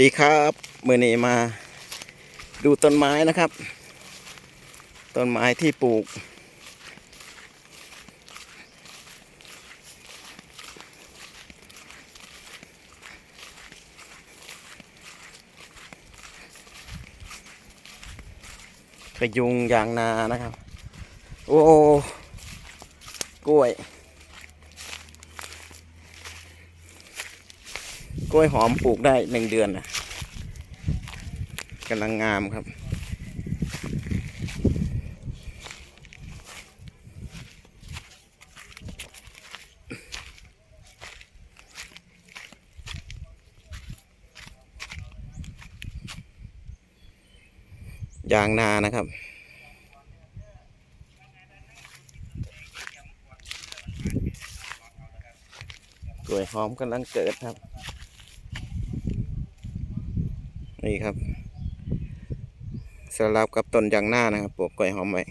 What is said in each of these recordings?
ดีครับเมื่อนี้มาดูต้นไม้นะครับ ต้นไม้ที่ปลูกพยุงยางนานะครับ โอ้กล้วย กล้วยหอมปลูกได้หนึ่งเดือนนะกำลังงามครับ ยางนานะครับกล้วยหอมกำลังเกิดครับ นี่ครับสลับกับต้นยางหน้านะครับปลูกกล้วยหอมไว้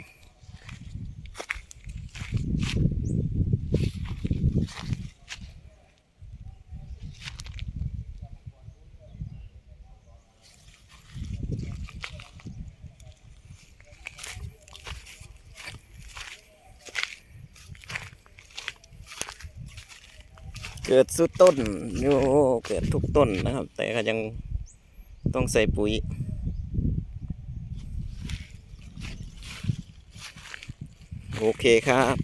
เกิดสุดต้นโอ้เกิดทุกต้นนะครับ แต่ก็ยัง ต้องใส่ปุ๋ย โอเคครับ